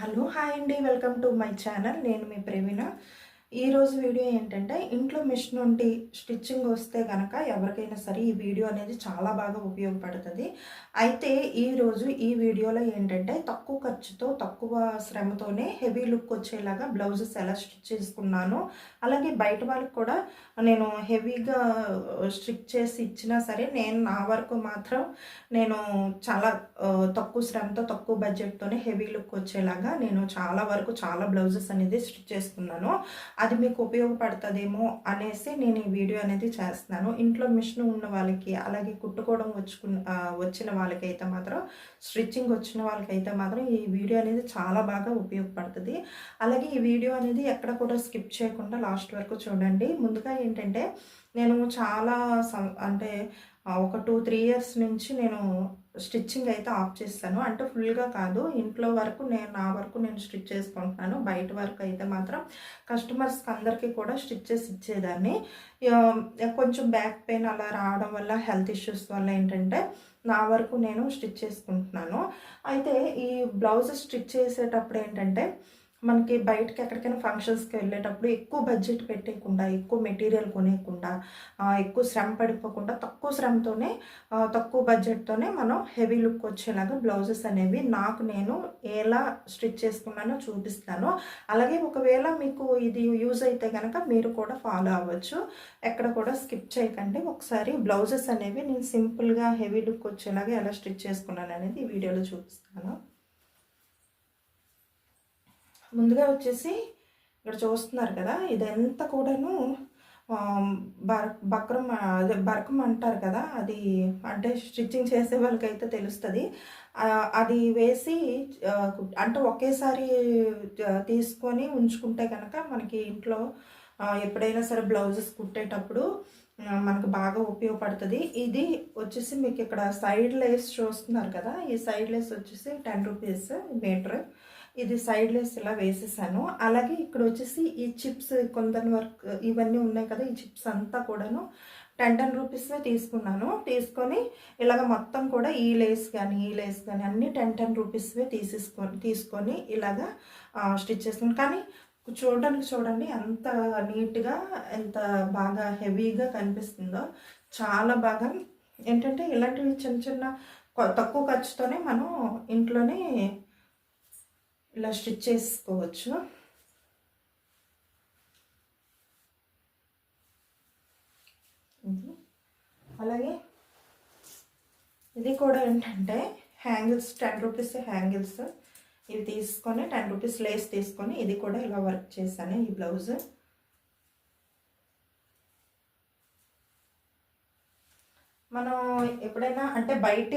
Hello hi అండి. Welcome to my channel. నేను మీ ప్రవీణ. ఈరోజు వీడియో ఏంటంటే ఇంట్లో మిషన్ నుండి స్టిచ్చింగ్ వస్తే కనుక ఎవరికైనా సరే ఈ వీడియో అనేది చాలా బాగా ఉపయోగపడుతుంది. అయితే ఈరోజు ఈ వీడియోలో ఏంటంటే తక్కువ ఖర్చుతో తక్కువ శ్రమతోనే హెవీ లుక్ వచ్చేలాగా బ్లౌజెస్ ఎలా స్టిచ్ చేసుకున్నాను. అలాగే బయట వాళ్ళకి కూడా నేను హెవీగా స్టిచ్ చేసి ఇచ్చినా సరే నేను నా వరకు మాత్రం నేను చాలా తక్కువ శ్రమతో తక్కువ బడ్జెట్తోనే హెవీ లుక్ వచ్చేలాగా నేను చాలా వరకు చాలా బ్లౌజెస్ అనేది స్టిచ్ చేసుకున్నాను. అది మీకు ఉపయోగపడుతుందేమో అనేసి నేను ఈ వీడియో అనేది చేస్తున్నాను. ఇంట్లో మిషన్ ఉన్న వాళ్ళకి అలాగే కుట్టుకోవడం వచ్చుకున్న వచ్చిన వాళ్ళకైతే మాత్రం స్టిచ్చింగ్ వచ్చిన వాళ్ళకైతే మాత్రం ఈ వీడియో అనేది చాలా బాగా ఉపయోగపడుతుంది. అలాగే ఈ వీడియో అనేది ఎక్కడ కూడా స్కిప్ చేయకుండా లాస్ట్ వరకు చూడండి. ముందుగా ఏంటంటే నేను చాలా సం- అంటే ఒక టూ త్రీ ఇయర్స్ నుంచి నేను స్టిచ్చింగ్ అయితే ఆఫ్ చేస్తాను. అంటే ఫుల్గా కాదు ఇంట్లో వరకు నేను నా వరకు నేను స్టిచ్ చేసుకుంటున్నాను. బయట వరకు అయితే మాత్రం కస్టమర్స్కి అందరికీ కూడా స్టిచ్ చేసి ఇచ్చేదాన్ని కొంచెం బ్యాక్ పెయిన్ అలా రావడం వల్ల హెల్త్ ఇష్యూస్ వల్ల ఏంటంటే నా వరకు నేను స్టిచ్ చేసుకుంటున్నాను. అయితే ఈ బ్లౌజ్ స్టిచ్ చేసేటప్పుడు ఏంటంటే మనకి బయటకి ఎక్కడికైనా ఫంక్షన్స్కి వెళ్ళేటప్పుడు ఎక్కువ బడ్జెట్ పెట్టేయకుండా ఎక్కువ మెటీరియల్ కొనేయకుండా ఎక్కువ శ్రమ పడిపోకుండా తక్కువ శ్రమతోనే తక్కువ బడ్జెట్తోనే మనం హెవీ లుక్ వచ్చేలాగా బ్లౌజెస్ అనేవి నాకు నేను ఎలా స్టిచ్ చేసుకున్నానో చూపిస్తాను. అలాగే ఒకవేళ మీకు ఇది యూజ్ అయితే కనుక మీరు కూడా ఫాలో అవ్వచ్చు. ఎక్కడ కూడా స్కిప్ చేయకండి. ఒకసారి బ్లౌజెస్ అనేవి నేను సింపుల్గా హెవీ లుక్ వచ్చేలాగా ఎలా స్టిచ్ చేసుకున్నాను అనేది ఈ వీడియోలో చూపిస్తాను. ముందుగా వచ్చేసి ఇక్కడ చూస్తున్నారు కదా ఇదంతా కూడాను బర్ బక్రం అదే బర్కం అంటారు కదా అది అంటే స్టిచ్చింగ్ చేసే వాళ్ళకైతే తెలుస్తుంది. అది వేసి అంటే ఒకేసారి తీసుకొని ఉంచుకుంటే కనుక మనకి ఇంట్లో ఎప్పుడైనా సరే బ్లౌజెస్ కుట్టేటప్పుడు మనకు బాగా ఉపయోగపడుతుంది. ఇది వచ్చేసి మీకు ఇక్కడ సైడ్ లేస్ చూస్తున్నారు కదా ఈ సైడ్ లేస్ వచ్చేసి టెన్ రూపీస్ మీటర్. ఇది సైడ్ లెస్ ఇలా వేసేసాను. అలాగే ఇక్కడ వచ్చేసి ఈ చిప్స్ కొందరి వర్క్ ఇవన్నీ ఉన్నాయి కదా ఈ చిప్స్ అంతా కూడాను టెన్ టెన్ రూపీస్వే తీసుకున్నాను. తీసుకొని ఇలాగ మొత్తం కూడా ఈ లేస్ కానీ ఈ లేస్ కానీ అన్నీ టెన్ టెన్ రూపీస్వే తీసేసుకొని తీసుకొని ఇలాగా స్టిచ్ చేసుకుని కానీ చూడడానికి చూడండి ఎంత నీట్గా ఎంత బాగా హెవీగా కనిపిస్తుందో. చాలా బాగా ఏంటంటే ఇలాంటివి చిన్న చిన్న కొ- తక్కువ ఖర్చుతోనే మనం ఇంట్లోనే ఇలా స్టిచ్ చేసుకోవచ్చు. అలాగే ఇది కూడా ఏంటంటే హ్యాంగిల్స్ టెన్ రూపీస్ హ్యాంగిల్స్. ఇవి తీసుకొని టెన్ రూపీస్ లేస్ తీసుకొని ఇది కూడా ఇలా వర్క్ చేశాను ఈ బ్లౌజ్. మనం ఎప్పుడైనా అంటే బయట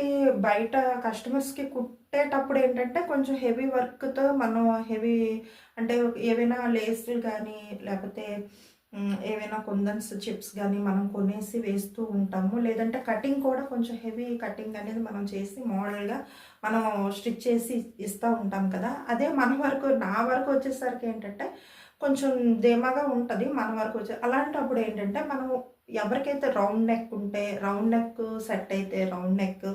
బయట కస్టమర్స్కి కుట్టేటప్పుడు ఏంటంటే కొంచెం హెవీ వర్క్తో మనం హెవీ అంటే ఏవైనా లేస్లు కానీ లేకపోతే ఏవైనా కుందన్స్ చిప్స్ కానీ మనం కొనేసి వేస్తూ ఉంటాము. లేదంటే కటింగ్ కూడా కొంచెం హెవీ కటింగ్ అనేది మనం చేసి మోడల్గా మనం స్టిచ్ చేసి ఇస్తూ ఉంటాం కదా. అదే మన వరకు నా వరకు వచ్చేసరికి ఏంటంటే కొంచెం ధీమాగా ఉంటుంది మన వరకు వచ్చే అలాంటప్పుడు ఏంటంటే మనం ఎవరికైతే రౌండ్ నెక్ ఉంటే రౌండ్ నెక్ సెట్ అయితే రౌండ్ నెక్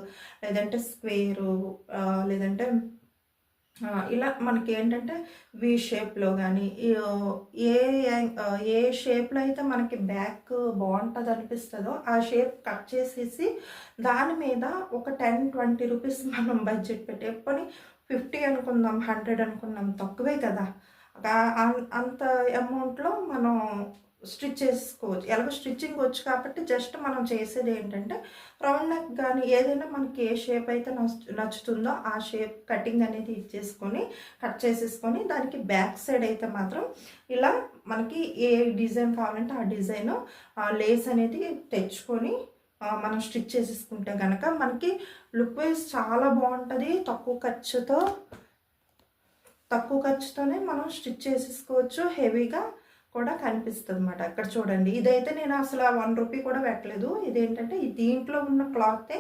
లేదంటే స్క్వేరు లేదంటే ఇలా మనకి ఏంటంటే వి షేప్లో కానీ ఏ ఏ షేప్లో అయితే మనకి బ్యాక్ బాగుంటుంది అనిపిస్తుందో ఆ షేప్ కట్ చేసేసి దాని మీద ఒక టెన్ ట్వంటీ రూపీస్ మనం బడ్జెట్ పెట్టి పోనీ ఫిఫ్టీ అనుకుందాం హండ్రెడ్ అనుకుందాం తక్కువే కదా. అంత అమౌంట్లో మనం స్టిచ్ చేసుకోవచ్చు. ఎలాగో స్టిచ్చింగ్ వచ్చు కాబట్టి జస్ట్ మనం చేసేది ఏంటంటే రౌండ్ నెక్ కానీ ఏదైనా మనకి ఏ షేప్ అయితే నచ్చుతుందో ఆ షేప్ కటింగ్ అనేది ఇచ్చేసుకొని కట్ చేసేసుకొని దానికి బ్యాక్ సైడ్ అయితే మాత్రం ఇలా మనకి ఏ డిజైన్ కావాలంటే ఆ డిజైన్ లేస్ అనేది తెచ్చుకొని మనం స్టిచ్ చేసేసుకుంటే కనుక మనకి లుక్ వైజ్ చాలా బాగుంటుంది. తక్కువ ఖర్చుతో తక్కువ ఖర్చుతోనే మనం స్టిచ్ చేసేసుకోవచ్చు. హెవీగా కూడా కనిపిస్తుంది అనమాట అక్కడ చూడండి. ఇదైతే నేను అసలు వన్ రూపీ కూడా పెట్టలేదు. ఇదేంటంటే దీంట్లో ఉన్న క్లాతే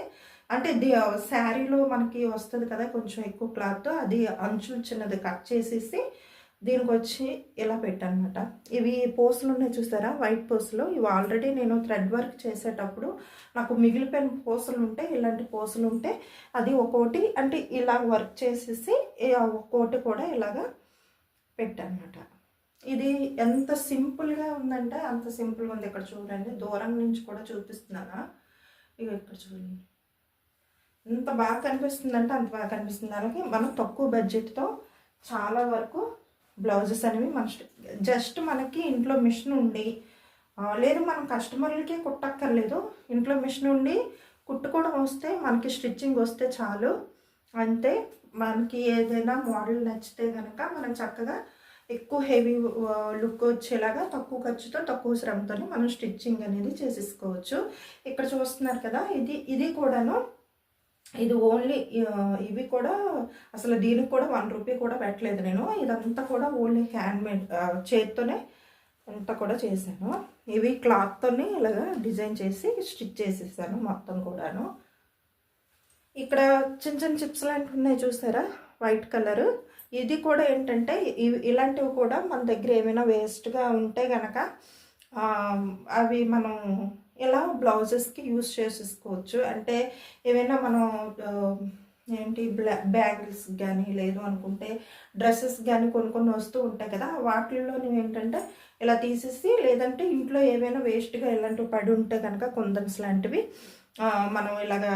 అంటే శారీలో మనకి వస్తుంది కదా కొంచెం ఎక్కువ క్లాత్ అది అంచు చిన్నది కట్ చేసేసి దీనికి వచ్చి ఇలా పెట్టనమాట ఇవి పోస్టులు ఉన్నాయి చూసారా? వైట్ పోస్టులు. ఇవి ఆల్రెడీ నేను థ్రెడ్ వర్క్ చేసేటప్పుడు నాకు మిగిలిపోయిన పోసలు ఉంటే ఇలాంటి పోసలు ఉంటే అది ఒక్కోటి అంటే ఇలా వర్క్ చేసేసి ఒక్కోటి కూడా ఇలాగా పెట్టనమాట ఇది ఎంత సింపుల్గా ఉందంటే అంత సింపుల్గా ఉంది. ఇక్కడ చూడండి దూరం నుంచి కూడా చూపిస్తున్నానా? ఇక ఇక్కడ చూడండి. ఎంత బాగా కనిపిస్తుందంటే అంత బాగా కనిపిస్తుంది. అలాగే మనం తక్కువ బడ్జెట్తో చాలా వరకు బ్లౌజెస్ అనేవి మన జస్ట్ మనకి ఇంట్లో మిషన్ ఉండి లేదు మనం కస్టమర్లకే కుట్టక్కర్లేదు. ఇంట్లో మిషన్ ఉండి కుట్టుకోవడం వస్తే మనకి స్టిచ్చింగ్ వస్తే చాలు. అంతే మనకి ఏదైనా మోడల్ నచ్చితే కనుక మనం చక్కగా ఎక్కువ హెవీ లుక్ వచ్చేలాగా తక్కువ ఖర్చుతో తక్కువ శ్రమతో మనం స్టిచ్చింగ్ అనేది చేసేసుకోవచ్చు. ఇక్కడ చూస్తున్నారు కదా ఇది ఇది కూడాను ఇది ఓన్లీ ఇవి కూడా అసలు దీనికి కూడా వన్ రూపీ కూడా పెట్టలేదు నేను. ఇదంతా కూడా ఓన్లీ హ్యాండ్మేడ్ చేత్తోనే అంతా కూడా చేశాను. ఇవి క్లాత్తోనే ఇలాగా డిజైన్ చేసి స్టిచ్ చేసేసాను మొత్తం కూడాను. ఇక్కడ చిన్న చిన్న చిప్స్ లాంటివి ఉన్నాయి చూసారా? White colour. ఇది కూడా ఏంటంటే ఇవి ఇలాంటివి కూడా మన దగ్గర ఏమైనా వేస్ట్గా ఉంటే కనుక అవి మనం ఇలా బ్లౌజెస్కి యూస్ చేసేసుకోవచ్చు? అంటే ఏమైనా మనం ఏంటి బ్లా బ్యాంగిల్స్ కానీ లేదు అనుకుంటే డ్రెస్సెస్ కానీ కొన్ని కొన్ని వస్తూ ఉంటాయి కదా వాటిల్లో నువ్వు ఏంటంటే ఇలా తీసేసి లేదంటే ఇంట్లో ఏమైనా వేస్ట్గా ఇలాంటివి పడి ఉంటే కనుక కొందన్స్ లాంటివి మనం ఇలాగా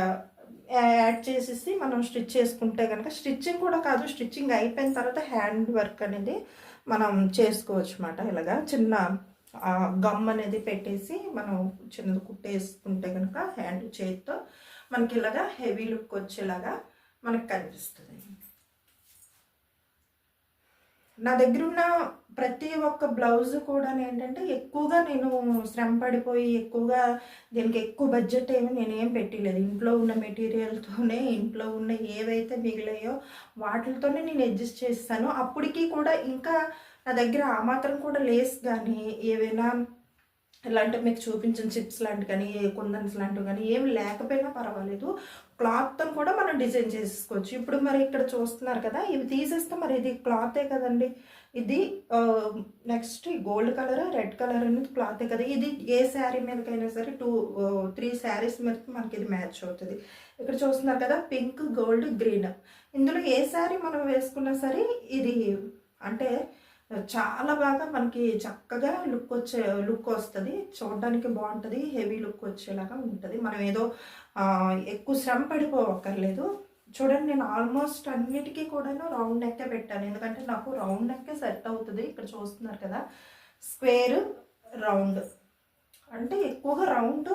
యాడ్ చేసేసి మనం స్టిచ్ చేసుకుంటే కనుక స్టిచ్చింగ్ కూడా కాదు స్టిచ్చింగ్ అయిపోయిన తర్వాత హ్యాండ్ వర్క్ అనేది మనం చేసుకోవచ్చు అన్నమాట ఇలాగా చిన్న గమ్ అనేది పెట్టేసి మనం చిన్నది కుట్టేసుకుంటే కనుక హ్యాండ్ చేతితో మనకి ఇలాగా హెవీ లుక్ వచ్చేలాగా మనకు కనిపిస్తుంది. నా దగ్గర ఉన్న ప్రతి ఒక్క బ్లౌజ్ కూడా ఏంటంటే ఎక్కువగా నేను శ్రమ పడిపోయి ఎక్కువగా దీనికి ఎక్కువ బడ్జెట్ ఏమి నేనేం పెట్టలేదు. ఇంట్లో ఉన్న మెటీరియల్తోనే ఇంట్లో ఉన్న ఏవైతే మిగిలాయో వాటితోనే నేను అడ్జస్ట్ చేస్తాను. అప్పటికి కూడా ఇంకా నా దగ్గర ఆ మాత్రం కూడా లేస్ కానీ ఏవైనా ఇలాంటివి మీకు చూపించిన చిప్స్ లాంటివి కానీ ఏ కుందన్స్ లాంటివి కానీ ఏమి లేకపోయినా పర్వాలేదు. క్లాత్తో కూడా మనం డిజైన్ చేసుకోవచ్చు. ఇప్పుడు మరి ఇక్కడ చూస్తున్నారు కదా ఇవి తీసేస్తే మరి ఇది క్లాతే కదండి. ఇది next gold colour red colour అనేది క్లాతే కదా. ఇది ఏ శారీ మీదకైనా సరే టూ త్రీ శారీస్ మీదకి మనకి ఇది మ్యాచ్ అవుతుంది. ఇక్కడ చూస్తున్నారు కదా పింక్ గోల్డ్ గ్రీన్. ఇందులో ఏ శారీ మనం వేసుకున్నా సరే ఇది అంటే చాలా బాగా మనకి చక్కగా లుక్ వచ్చే లుక్ వస్తుంది. చూడడానికి బాగుంటుంది. హెవీ లుక్ వచ్చేలాగా ఉంటుంది. మనం ఏదో ఎక్కువ శ్రమ పడిపోవక్కర్లేదు. చూడండి నేను ఆల్మోస్ట్ అన్నిటికీ కూడాను రౌండ్ నెక్కే పెట్టాను. ఎందుకంటే నాకు రౌండ్ నెక్కే సెట్ అవుతుంది. ఇక్కడ చూస్తున్నారు కదా. స్క్వేర్ రౌండ్ అంటే ఎక్కువగా రౌండ్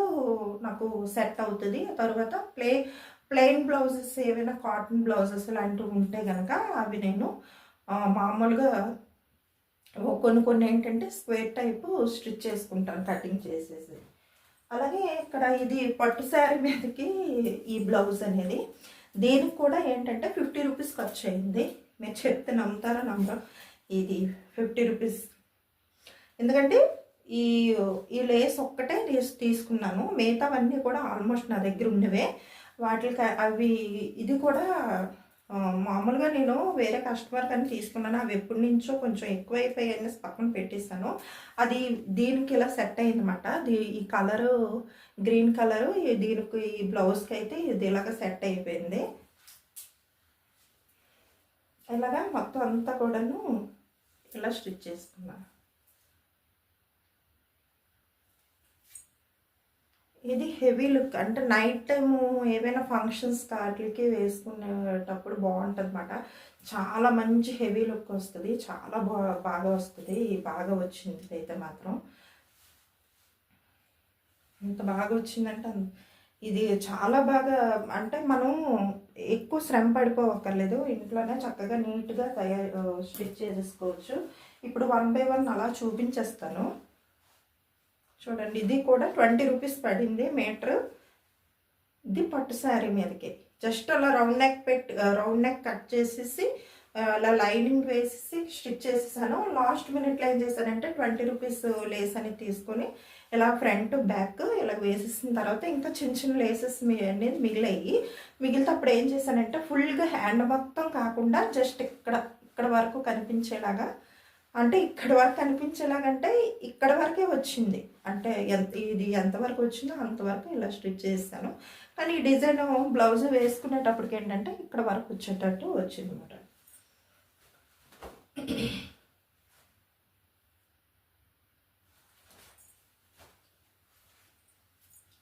నాకు సెట్ అవుతుంది. తర్వాత ప్లే ప్లెయిన్ బ్లౌజెస్ ఏవైనా కాటన్ బ్లౌజెస్ లాంటివి ఉంటే కనుక అవి నేను మామూలుగా కొన్ని కొన్ని ఏంటంటే స్క్వేర్ టైపు స్టిచ్ చేసుకుంటాను కటింగ్ చేసేసి. అలాగే ఇక్కడ ఇది పట్టు శారీ మీదకి ఈ బ్లౌజ్ అనేది. దీనికి కూడా ఏంటంటే ఫిఫ్టీ రూపీస్ ఖర్చు అయింది. మీరు చెప్తే నమ్ముతారా? నమ్మరు. ఇది ఫిఫ్టీ రూపీస్. ఎందుకంటే ఈ ఈ లేస్ ఒక్కటే తీసుకున్నాను. మిగతావన్నీ కూడా ఆల్మోస్ట్ నా దగ్గర ఉన్నవే. వాటికి అవి ఇది కూడా మామూలుగా నేను వేరే కస్టమర్ కానీ తీసుకున్నాను. అవి ఎప్పటి నుంచో కొంచెం ఎక్కువైపోయాయి అనేసి పక్కన పెట్టేస్తాను అది దీనికి ఇలా సెట్ అయిందన్నమాట. దీ ఈ కలరు గ్రీన్ కలరు దీనికి ఈ బ్లౌజ్కి అయితే ఇది ఇలాగ సెట్ అయిపోయింది. ఇలాగా మొత్తం అంతా కూడాను ఇలా స్టిచ్ చేసుకున్నాను. ఇది హెవీ లుక్. అంటే నైట్ టైము ఏవైనా ఫంక్షన్స్ వాటికి వేసుకునేటప్పుడు బాగుంటుంది అనమాట చాలా మంచి హెవీ లుక్ వస్తుంది. చాలా బాగా వస్తుంది. బాగా వచ్చింది అయితే మాత్రం. ఎంత బాగా వచ్చిందంటే ఇది చాలా బాగా అంటే మనం ఎక్కువ శ్రమ పడిపోవక్కర్లేదు. ఇంట్లోనే చక్కగా నీట్గా తయారు స్టిచ్ చేసేసుకోవచ్చు. ఇప్పుడు వన్ బై వన్ అలా చూపించేస్తాను. చూడండి ఇది కూడా ట్వంటీ రూపీస్ పడింది మీటర్. ఇది పట్టు శారీ మీదకి. జస్ట్ అలా రౌండ్ నెక్ పెట్టి రౌండ్ నెక్ కట్ చేసేసి అలా లైనింగ్ వేసేసి స్టిచ్ చేసేసాను. లాస్ట్ మినిట్లో ఏం చేశానంటే ట్వంటీ రూపీస్ లేస్ అనేది తీసుకొని ఇలా ఫ్రంట్ బ్యాక్ ఇలా వేసేసిన తర్వాత ఇంకా చిన్న చిన్న లేసెస్ అనేది మిగిలాయి. మిగిలితే అప్పుడు ఏం చేశానంటే ఫుల్గా హ్యాండ్ మొత్తం కాకుండా జస్ట్ ఇక్కడ ఇక్కడ వరకు కనిపించేలాగా అంటే ఇక్కడ వరకు అనిపించేలాగంటే ఇక్కడ వరకే వచ్చింది. అంటే ఎంత ఇది ఎంతవరకు వచ్చిందో అంతవరకు ఇలా స్టిచ్ చేస్తాను కానీ ఈ డిజైన్ బ్లౌజ్ వేసుకునేటప్పటికి ఏంటంటే ఇక్కడ వరకు వచ్చేటట్టు వచ్చింది అనమాట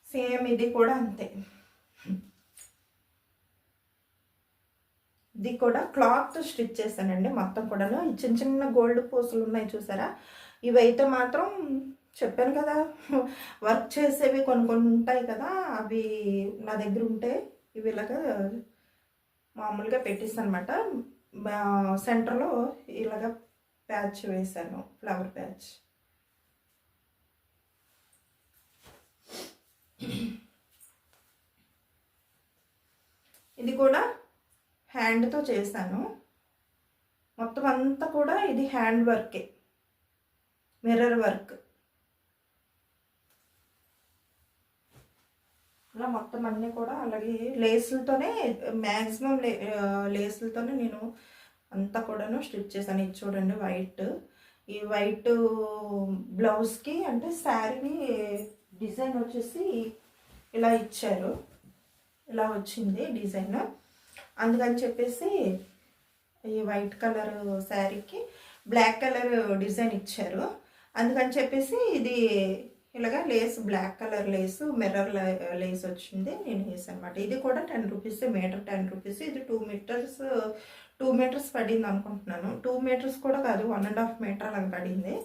సేమ్ ఇది కూడా అంతే. ఇది కూడా క్లాత్ స్టిచ్ చేశానండి. మొత్తం కూడాను. ఈ చిన్న చిన్న గోల్డ్ పూసలు ఉన్నాయి చూసారా? ఇవైతే మాత్రం చెప్పాను కదా వర్క్ చేసేవి కొన్ని కొన్ని ఉంటాయి కదా అవి నా దగ్గర ఉంటే ఇవి ఇలాగా మామూలుగా పెట్టేస్తాను అనమాట సెంటర్లో ఇలాగ ప్యాచ్ వేసాను ఫ్లవర్ ప్యాచ్. ఇది కూడా హ్యాండ్తో చేశాను. మొత్తం అంతా కూడా ఇది హ్యాండ్ వర్కే. Mirror work. అలా మొత్తం అన్నీ కూడా అలాగే లేసులతోనే మ్యాక్సిమం లే లేసులతోనే నేను అంతా కూడాను స్టిచ్ చేశాను. ఇది చూడండి వైట్. ఈ వైట్ బ్లౌజ్కి అంటే శారీ డిజైన్ వచ్చేసి ఇలా ఇచ్చారు. ఇలా వచ్చింది డిజైన్. అందుకని చెప్పేసి ఈ వైట్ కలర్ శారీకి బ్లాక్ కలర్ డిజైన్ ఇచ్చారు. అందుకని చెప్పేసి ఇది ఇలాగా lace black colour lace mirror lace వచ్చింది నేను వేసాను అనమాట ఇది కూడా ten rupees meter ten rupees. ఇది టూ మీటర్స్ టూ మీటర్స్ పడింది అనుకుంటున్నాను. టూ మీటర్స్ కూడా కాదు వన్ అండ్ హాఫ్ మీటర్ అలా పడింది.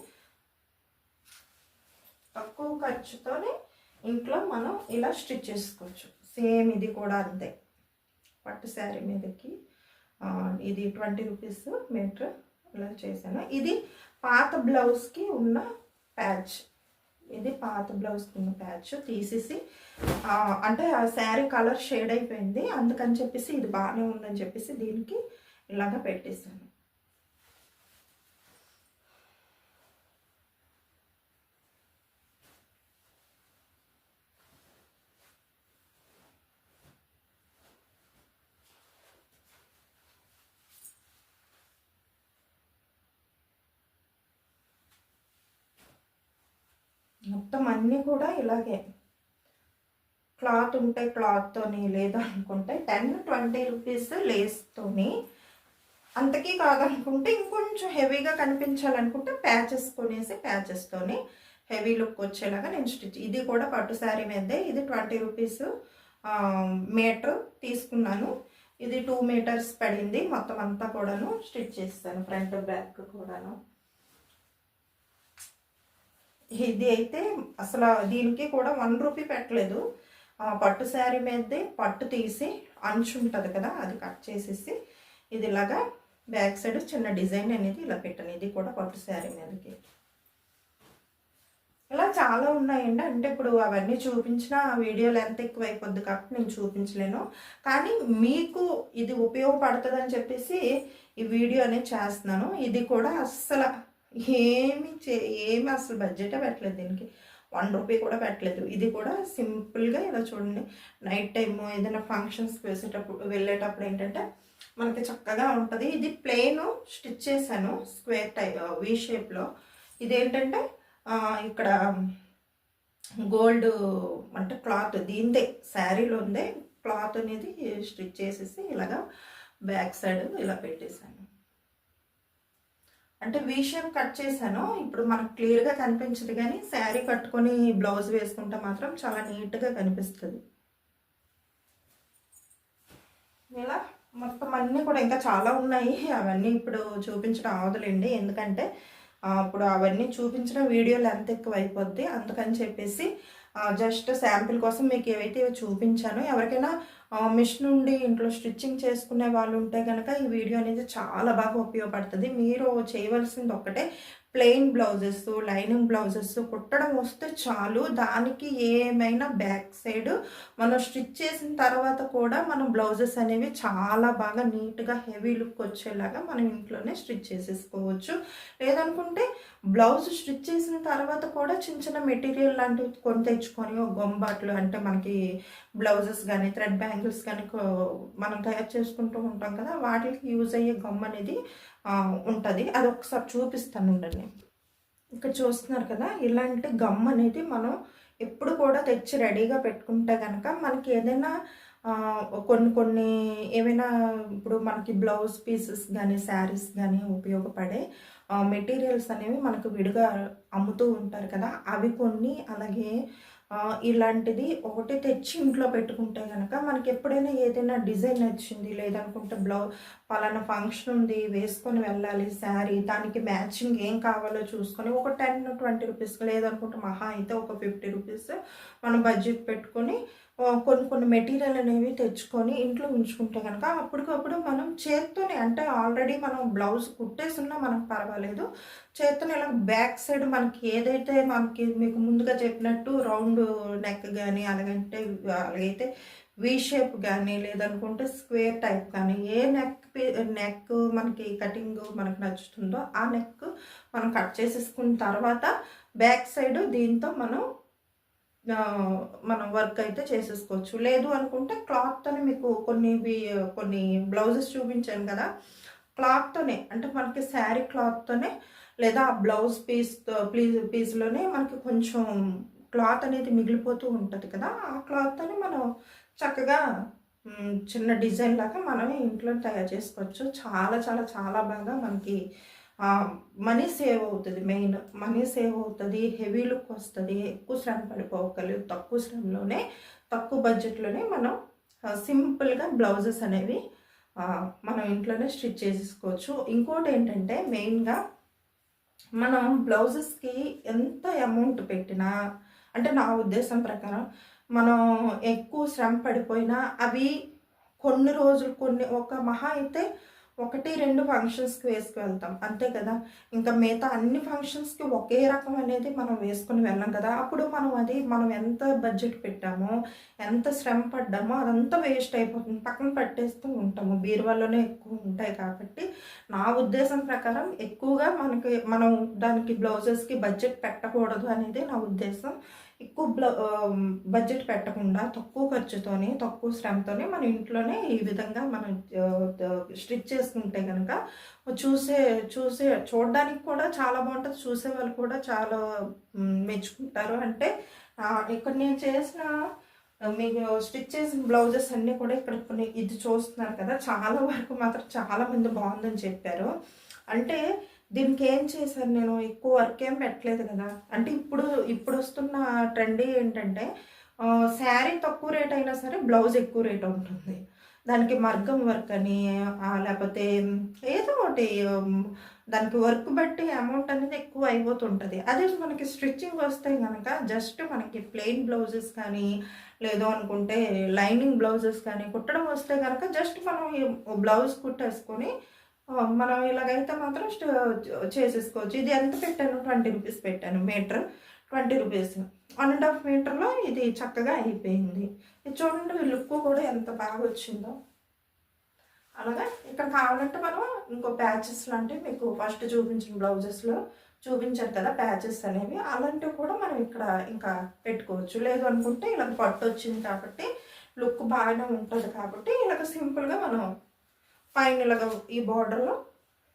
తక్కువ ఖర్చుతోనే ఇంట్లో మనం ఇలా స్టిచ్ చేసుకోవచ్చు. సేమ్ ఇది కూడా అంతే. పట్టు శారీ మీదకి ఇది ట్వంటీ రూపీస్ మీటర్ ఇలా చేశాను. ఇది పాత బ్లౌజ్కి ఉన్న ప్యాచ్. ఇది పాత బ్లౌజ్కి ఉన్న ప్యాచ్ తీసేసి అంటే ఆ శారీ కలర్ షేడ్ అయిపోయింది. అందుకని చెప్పేసి ఇది బాగానే ఉందని చెప్పేసి దీనికి ఇలాగ పెట్టేశాను. మొత్తం అన్నీ కూడా ఇలాగే. క్లాత్ ఉంటే క్లాత్తోని లేదా అనుకుంటే టెన్ ట్వంటీ రూపీస్ లేస్తోని అంతకీ కాదనుకుంటే ఇంకొంచెం హెవీగా కనిపించాలనుకుంటే ప్యాచెస్ కొనేసి ప్యాచెస్తోని హెవీ లుక్ వచ్చేలాగా నేను స్టిచ్ ఇది కూడా పట్టు శారీ మీదే ఇది ట్వంటీ రూపీస్ మీటర్ తీసుకున్నాను. ఇది టూ మీటర్స్ పడింది. మొత్తం అంతా కూడాను స్టిచ్ చేస్తాను ఫ్రంట్ బ్యాక్ కూడాను. ఇది అయితే అసలు దీనికి కూడా వన్ రూపీ పెట్టలేదు. పట్టు శారీ మీదే పట్టు తీసి అంచు ఉంటుంది కదా అది కట్ చేసేసి ఇది ఇలాగా బ్యాక్ సైడ్ చిన్న డిజైన్ అనేది ఇలా పెట్టాను ఇది కూడా పట్టు శారీ మీదకి. ఇలా చాలా ఉన్నాయండి. అంటే ఇప్పుడు అవన్నీ చూపించిన వీడియో లెంత్ ఎక్కువ అయిపోద్ది కాబట్టి నేను చూపించలేను. కానీ మీకు ఇది ఉపయోగపడుతుంది అని చెప్పేసి ఈ వీడియో అనేది చేస్తున్నాను. ఇది కూడా అస్సలు ఏమి చే ఏమి అసలు బడ్జెటే పెట్టలేదు దీనికి. వన్ రూపీ కూడా పెట్టలేదు. ఇది కూడా సింపుల్గా ఇలా చూడండి. నైట్ టైమ్ ఏదైనా ఫంక్షన్స్కి వేసేటప్పుడు వెళ్ళేటప్పుడు ఏంటంటే మనకి చక్కగా ఉంటుంది. ఇది ప్లెయిన్ స్టిచ్ చేశాను స్క్వేర్ టైప్ వీ షేప్లో ఇదేంటంటే ఇక్కడ గోల్డ్ అంటే క్లాత్ దీందే శారీలో ఉందే క్లాత్ అనేది స్టిచ్ చేసేసి ఇలాగా బ్యాక్ సైడ్ ఇలా పెట్టేశాను. అంటే విషయం కట్ చేశాను. ఇప్పుడు మనకు క్లియర్గా కనిపించదు కానీ శారీ కట్టుకొని బ్లౌజ్ వేసుకుంటే మాత్రం చాలా నీట్గా కనిపిస్తుంది. ఇలా మొత్తం అన్నీ కూడా ఇంకా చాలా ఉన్నాయి. అవన్నీ ఇప్పుడు చూపించడం అవదులేండి. ఎందుకంటే ఇప్పుడు అవన్నీ చూపించిన వీడియోలు ఎంత ఎక్కువ అయిపోద్ది అందుకని చెప్పేసి జస్ట్ శాంపిల్ కోసం మీకు ఏవైతే చూపించానో ఎవరికైనా మిషన్ నుండి ఇంట్లో స్టిచ్చింగ్ చేసుకునే వాళ్ళు ఉంటే కనుక ఈ వీడియో అనేది చాలా బాగా ఉపయోగపడుతుంది. మీరు చేయవలసింది ఒక్కటే. ప్లెయిన్ బ్లౌజెస్ లైనింగ్ బ్లౌజెస్ కుట్టడం వస్తే చాలు. దానికి ఏమైనా బ్యాక్ సైడ్ మనం స్టిచ్ చేసిన తర్వాత కూడా మనం బ్లౌజెస్ అనేవి చాలా బాగా నీట్గా హెవీ లుక్ వచ్చేలాగా మనం ఇంట్లోనే స్టిచ్ చేసేసుకోవచ్చు. లేదనుకుంటే బ్లౌజ్ స్టిచ్ చేసిన తర్వాత కూడా చిన్న చిన్న మెటీరియల్ లాంటివి కొని తెచ్చుకొని గొంబాట్లు అంటే మనకి బ్లౌజెస్ కానీ థ్రెడ్ బ్యాంగిల్స్ కానీ మనం తయారు చేసుకుంటూ ఉంటాం కదా వాటికి యూజ్ అయ్యే గమ్ అనేది ఉంటుంది. అది ఒకసారి చూపిస్తాను ఉండండి. ఇక్కడ చూస్తున్నారు కదా ఇలాంటి గమ్ అనేది మనం ఎప్పుడు కూడా తెచ్చి రెడీగా పెట్టుకుంటే కనుక మనకి ఏదైనా కొన్ని కొన్ని ఏమైనా ఇప్పుడు మనకి బ్లౌజ్ పీసెస్ కానీ శారీస్ కానీ ఉపయోగపడే మెటీరియల్స్ అనేవి మనకు విడిగా అమ్ముతూ ఉంటారు కదా అవి కొన్ని అలాగే ఇలాంటిది ఒకటి తెచ్చి ఇంట్లో పెట్టుకుంటే కనుక మనకి ఎప్పుడైనా ఏదైనా డిజైన్ నచ్చింది లేదనుకుంటే బ్లౌజ్ పలానా ఫంక్షన్ ఉంది వేసుకొని వెళ్ళాలి శారీ దానికి మ్యాచింగ్ ఏం కావాలో చూసుకొని ఒక టెన్ ట్వంటీ రూపీస్ లేదనుకుంటే మహా అయితే ఒక ఫిఫ్టీ రూపీస్ మనం బడ్జెట్ పెట్టుకొని కొన్ని కొన్ని మెటీరియల్ అనేవి తెచ్చుకొని ఇంట్లో ఉంచుకుంటే కనుక అప్పటికప్పుడు మనం చేత్తోనే అంటే ఆల్రెడీ మనం బ్లౌజ్ కుట్టేసున్నా మనకు పర్వాలేదు. చేత్తోనే ఇలా బ్యాక్ సైడ్ మనకి ఏదైతే మనకి మీకు ముందుగా చెప్పినట్టు రౌండ్ నెక్ కానీ అలాగంటే అలాగైతే వీ షేప్ కానీ లేదనుకుంటే స్క్వేర్ టైప్ కానీ ఏ నెక్ నెక్ మనకి కటింగ్ మనకు నచ్చుతుందో ఆ నెక్ మనం కట్ చేసేసుకున్న తర్వాత బ్యాక్ సైడ్ దీంతో మనం మనం వర్క్ అయితే చేసేసుకోవచ్చు. లేదు అనుకుంటే క్లాత్తోనే మీకు కొన్ని కొన్ని బ్లౌజెస్ చూపించాను కదా క్లాత్తోనే అంటే మనకి శారీ క్లాత్తోనే లేదా బ్లౌజ్ పీస్ ప్లీజ్ పీస్లోనే మనకి కొంచెం క్లాత్ అనేది మిగిలిపోతూ ఉంటుంది కదా ఆ క్లాత్తోనే మనం చక్కగా చిన్న డిజైన్ లాగా మనమే ఇంట్లో తయారు చేసుకోవచ్చు. చాలా చాలా చాలా బాగా మనకి మనీ సేవ్ అవుతుంది మెయిన్. మనీ సేవ్ అవుతుంది హెవీ లుక్ వస్తుంది ఎక్కువ శ్రమ పడిపోగలదు తక్కువ శ్రమలోనే తక్కువ బడ్జెట్లోనే మనం సింపుల్గా బ్లౌజెస్ అనేవి మనం ఇంట్లోనే స్టిచ్ చేసేసుకోవచ్చు. ఇంకోటి ఏంటంటే మెయిన్గా మనం బ్లౌజెస్కి ఎంత అమౌంట్ పెట్టినా అంటే నా ఉద్దేశం ప్రకారం మనం ఎక్కువ శ్రమ పడిపోయినా అవి కొన్ని రోజులు కొన్ని ఒక మహా అయితే ఒకటి రెండు ఫంక్షన్స్కి వేసుకు వెళ్తాం అంతే కదా? ఇంకా మిగతా అన్ని ఫంక్షన్స్కి ఒకే రకం అనేది మనం వేసుకుని వెళ్ళాం కదా? అప్పుడు మనం అది మనం ఎంత బడ్జెట్ పెట్టామో ఎంత శ్రమ పడ్డామో అదంతా వేస్ట్ అయిపోతుంది. పక్కన పెట్టేస్తూ ఉంటాము. బీరువాలోనే ఎక్కువ ఉంటాయి కాబట్టి నా ఉద్దేశం ప్రకారం ఎక్కువగా మనకి మనం దానికి బ్లౌజెస్కి బడ్జెట్ పెట్టకూడదు అనేది నా ఉద్దేశం. ఎక్కువ బడ్జెట్ పెట్టకుండా తక్కువ ఖర్చుతోనే తక్కువ శ్రమతోనే మన ఇంట్లోనే ఈ విధంగా మనం స్టిచ్ చేసుకుంటే కనుక చూసే చూసే చూడడానికి కూడా చాలా బాగుంటుంది. చూసే వాళ్ళు కూడా చాలా మెచ్చుకుంటారు. అంటే ఇక్కడ నేను చేసిన మీకు స్టిచ్ చేసిన బ్లౌజెస్ అన్నీ కూడా ఇక్కడ కొన్ని ఇది చూస్తున్నారు కదా చాలా వరకు మాత్రం చాలా మంది బాగుందని చెప్పారు. అంటే దీనికి ఏం చేశాను నేను? ఎక్కువ వర్క్ ఏం పెట్టలేదు కదా. అంటే ఇప్పుడు ఇప్పుడు వస్తున్న ట్రెండ్ ఏంటంటే శారీ తక్కువ రేట్ అయినా సరే బ్లౌజ్ ఎక్కువ రేట్ ఉంటుంది దానికి మర్గం వర్క్ అని లేకపోతే ఏదో ఒకటి దానికి వర్క్ బట్టి అమౌంట్ అనేది ఎక్కువ అయిపోతుంటుంది. అదే మనకి స్టిచ్చింగ్ వస్తే కనుక జస్ట్ మనకి ప్లెయిన్ బ్లౌజెస్ కానీ లేదో అనుకుంటే లైనింగ్ బ్లౌజెస్ కానీ కుట్టడం వస్తే కనుక జస్ట్ మనం బ్లౌజ్ కుట్టేసుకొని మనం ఇలాగైతే మాత్రం చేసేసుకోవచ్చు. ఇది ఎంత పెట్టాను? ట్వంటీ రూపీస్ పెట్టాను. Meter twenty rupees. One and half మీటర్లో ఇది చక్కగా అయిపోయింది. ఇది చూడండి లుక్ కూడా ఎంత బాగా వచ్చిందో. అలాగా ఇక్కడ కావాలంటే మనం ఇంకో ప్యాచెస్ లాంటివి మీకు ఫస్ట్ చూపించిన బ్లౌజెస్లో చూపించారు కదా ప్యాచెస్ అనేవి. అలాంటివి కూడా మనం ఇక్కడ ఇంకా పెట్టుకోవచ్చు. లేదు అనుకుంటే ఇలా పట్టు వచ్చింది కాబట్టి లుక్ బాగానే ఉంటుంది కాబట్టి ఇలాగ సింపుల్గా మనం పైన ఇలాగ ఈ బార్డర్లో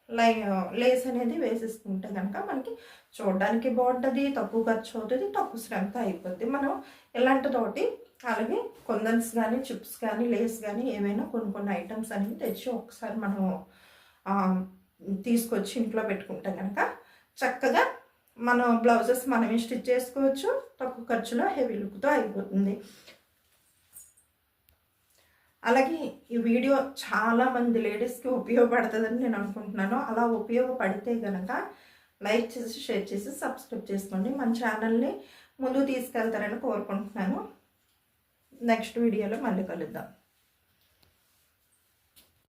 లై లేస్ అనేది వేసేసుకుంటే కనుక మనకి చూడడానికి బాగుంటుంది తక్కువ ఖర్చు అవుతుంది తక్కువ శ్రమతో అయిపోద్ది. మనం ఇలాంటితోటి అలాగే కొందన్స్ కానీ చిప్స్ కానీ లేస్ కానీ ఏమైనా కొన్ని కొన్ని ఐటమ్స్ అనేవి తెచ్చి ఒకసారి మనం తీసుకొచ్చి ఇంట్లో పెట్టుకుంటే కనుక చక్కగా మనం బ్లౌజెస్ మనమే స్టిచ్ చేసుకోవచ్చు తక్కువ ఖర్చులో హెవీ లుక్తో అయిపోతుంది. అలాగే ఈ వీడియో చాలామంది లేడీస్కి ఉపయోగపడుతుందని నేను అనుకుంటున్నాను. అలా ఉపయోగపడితే కనుక లైక్ చేసి షేర్ చేసి సబ్స్క్రైబ్ చేసుకోండి. మన ఛానల్ని ముందుకు తీసుకెళ్తారని కోరుకుంటున్నాను. నెక్స్ట్ వీడియోలో మళ్ళీ కలుద్దాం.